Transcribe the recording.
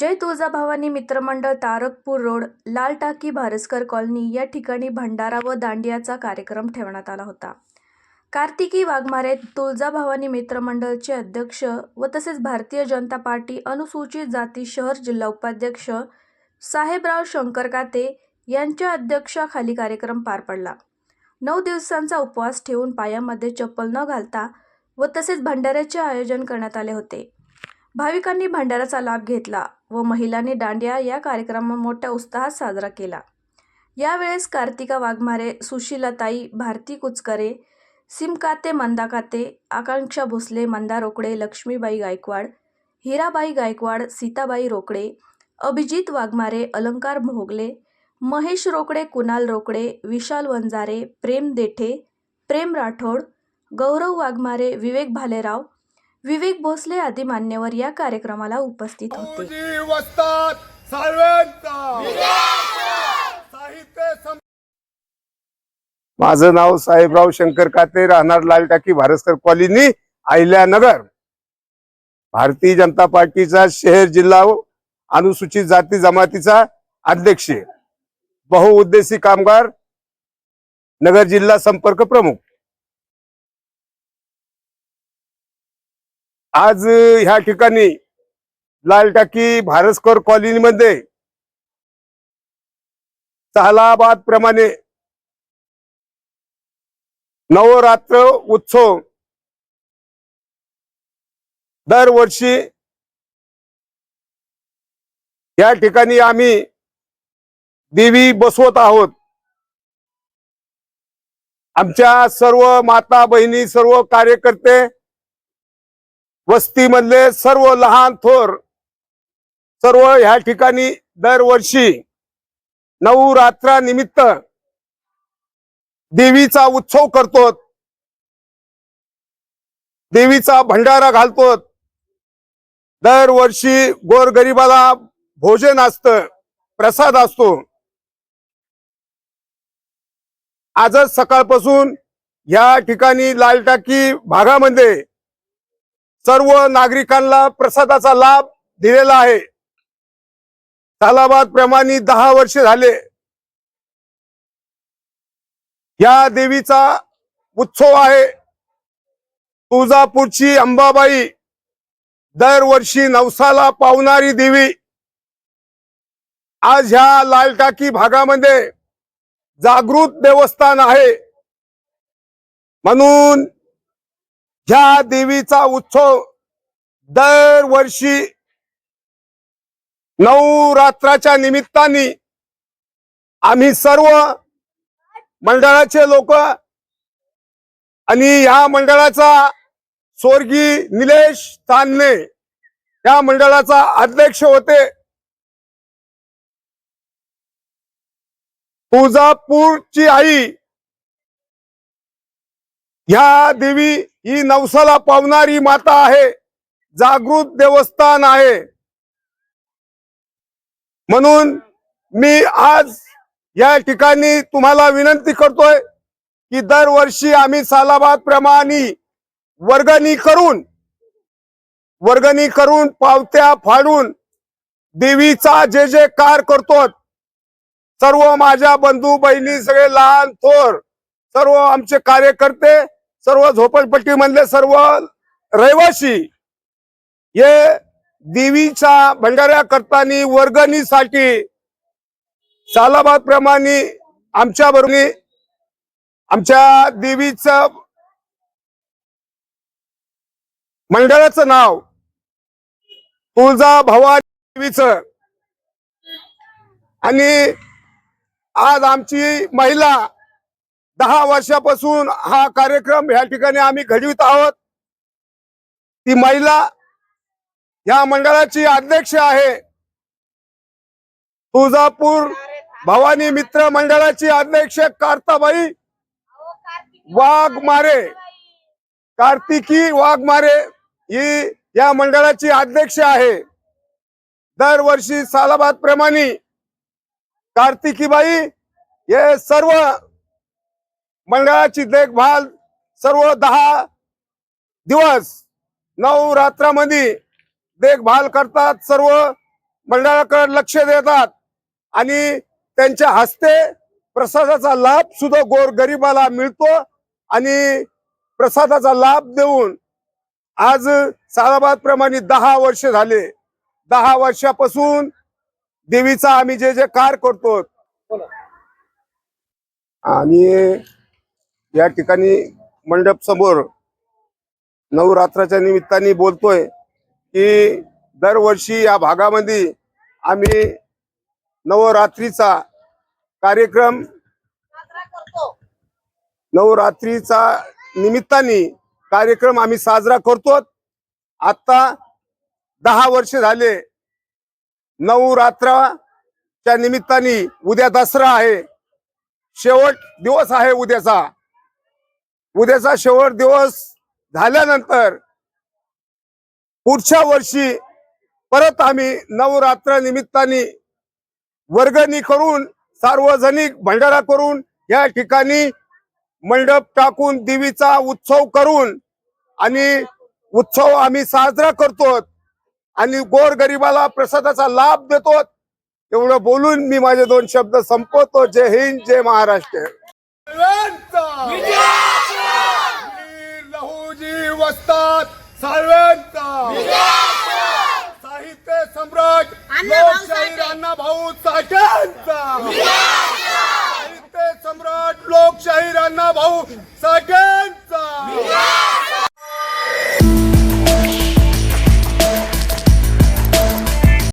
जय तुळजाभवानी मित्रमंडळ तारकपूर रोड लाल टाकी भारसकर कॉलनी या ठिकाणी भंडारा व दांडियाचा कार्यक्रम ठेवण्यात आला होता. कार्तिकी वाघमारे तुळजाभवानी मित्रमंडळचे अध्यक्ष व तसेच भारतीय जनता पार्टी अनुसूचित जाती शहर जिल्हा उपाध्यक्ष साहेबराव शंकर काते यांच्या अध्यक्षाखाली कार्यक्रम पार पडला. नऊ दिवसांचा उपवास ठेवून पायामध्ये चप्पल न घालता व तसेच भंडाऱ्याचे आयोजन करण्यात आले होते. भाविकांनी भंडाराचा लाभ घेतला. व महिलांनी दांडिया या कार्यक्रम मोठ्या उत्साहात साजरा केला. यावेळेस कार्तिका वाघमारे सुशीलाताई भारती कुचकरे सिमकाते मंदाकाते आकांक्षा भोसले मंदा रोकडे लक्ष्मीबाई गायकवाड हिराबाई गायकवाड सीताबाई रोकडे अभिजित वाघमारे अलंकार भोगले महेश रोकडे कुणाल रोकडे विशाल वंजारे प्रेम देठे प्रेम राठोड गौरव वाघमारे विवेक भालेराव विवेक भोसले आदी मान्यवर या कार्यक्रमाला उपस्थित होते. माझं नाव साहेबराव शंकर काते राहणार लाल टाकी भारसकर कॉलनी अहिल्यानगर भारतीय जनता पार्टीचा शहर जिल्हा अनुसूचित जाती जमातीचा अध्यक्ष बहुउद्देशी कामगार नगर जिल्हा संपर्क प्रमुख. आज ह्या ठिकाणी लाल टाकी भारसकर कॉलनीमध्ये सालाबाद प्रमाणे नवरात्र उत्सव दरवर्षी या ठिकाणी आम्ही देवी बसवत आहोत. आमच्या सर्व माता बहिणी सर्व कार्यकर्ते वस्तीमधले सर्व लहान थोर सर्व ह्या ठिकाणी दरवर्षी नवरात्रानिमित्त देवीचा उत्सव करतो देवीचा भंडारा घालतो दरवर्षी गोरगरिबाला भोजन असतं प्रसाद असतो. आजच सकाळपासून या ठिकाणी लालटाकी भागामध्ये सर्व नागरिकांना प्रसादाचा लाभ दिलेला आहे. तालाबाद प्रमाणे दहा वर्ष झाले. या देवीचा उत्सव आहे. तुळजापूरची अंबाबाई दरवर्षी नवसाला पावणारी देवी. आज ह्या लालटाकी भागामध्ये जागृत देवस्थान आहे. म्हणून ह्या देवीचा उत्सव दरवर्षी नवरात्राच्या निमित्ताने आम्ही सर्व मंडळाचे लोक आणि या मंडळाचा स्वर्गीय निलेश तानने या मंडळाचा अध्यक्ष होते. तुळजापूरची आई ह्या देवी ही नवसाला पावणारी माता आहे. जागृत देवस्थान आहे. म्हणून मी आज या ठिकाणी तुम्हाला विनंती करतोय की दरवर्षी आम्ही सालाबाद प्रमाणे वर्गणी करून वर्गणी करून पावत्या फाडून देवीचा जे जे कार करतो सर्व माझ्या बंधू बहिणी सगळे लहान थोर सर्व आमचे कार्यकर्ते सर्व झोपडपट्टी मधले सर्व रहिवासी हे देवीच्या भंडाऱ्या करताना वर्गणीसाठी सालाबाद प्रमाणे आमच्या बरोबर आमच्या देवीचं मंडळाचं नाव तुळजा भवानी देवीचं. आणि आज आमची महिला दहा वर्षापासून हा कार्यक्रम या ठिकाणी आम्ही घडवित आहोत. ती महिला या मंडळाची अध्यक्ष आहे. तुळजापूर भवानी मित्र मंडळाची अध्यक्ष कार्ताबाई वाघमारे कार्तिकी वाघमारे ही या मंडळाची अध्यक्ष आहे. दरवर्षी सालाबाद प्रमाणे कार्तिकीबाई हे सर्व मंडळाची देखभाल सर्व दहा दिवस नऊ रात्रामध्ये देखभाल करतात सर्व मंडळाकडे लक्ष देतात आणि त्यांच्या हस्ते प्रसादाचा लाभ सुद्धा गोर गरिबाला मिळतो आणि प्रसादाचा लाभ देऊन आज सालाबाद प्रमाणे दहा वर्ष झाले. दहा वर्षापासून देवीचा आम्ही जे जे कार करतो. आणि या ठिकाणी मंडप समोर नवरात्राच्या निमित्ताने बोलतोय की दरवर्षी या भागामध्ये आम्ही नवरात्रीचा कार्यक्रम नवरात्रीचा निमित्ताने कार्यक्रम आम्ही साजरा करतो. आता दहा वर्ष झाले नवरात्राच्या निमित्ताने उद्या दसरा आहे. शेवट दिवस आहे उद्याचा. उद्याचा शेवट दिवस झाल्यानंतर पुढच्या वर्षी परत आम्ही नवरात्र निमित्ताने वर्गणी करून सार्वजनिक भंडारा करून या ठिकाणी मंडप टाकून देवीचा उत्सव करून आणि उत्सव आम्ही साजरा करतो आणि गोर गरिबाला प्रसादाचा लाभ देतो एवढं बोलून मी माझे दोन शब्द संपवतो. जय हिंद जय महाराष्ट्र. वस्तात साळव्यांचा साहित्य सम्राट सम्राट लोकशाहीर अण्णाभाऊ साठ्यांचा